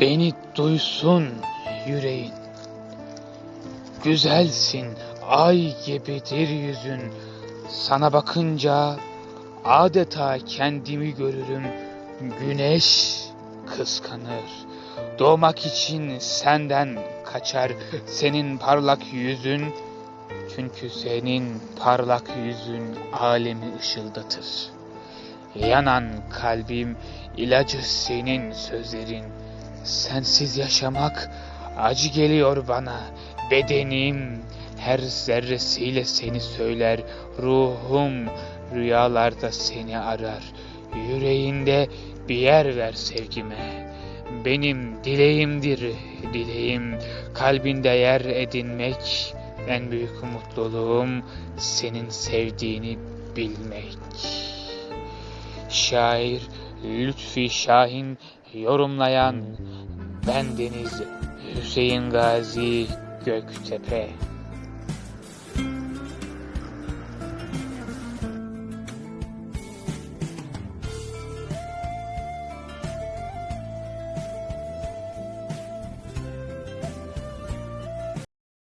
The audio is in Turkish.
Beni duysun yüreğin. Güzelsin, ay gibidir yüzün. Sana bakınca adeta kendimi görürüm. Güneş kıskanır. Doğmak için senden kaçar senin parlak yüzün. Çünkü senin parlak yüzün alemi ışıldatır. Yanan kalbim ilacı senin sözlerin. Sensiz yaşamak acı geliyor bana. Bedenim her zerresiyle seni söyler. Ruhum rüyalarda seni arar. Yüreğinde bir yer ver sevgime. Benim dileğimdir dileğim. Kalbinde yer edinmek. En büyük mutluluğum senin sevdiğini bilmek. Şair Lütfi Şahin yorumlayan ben Deniz Hüseyin Gazi Göktepe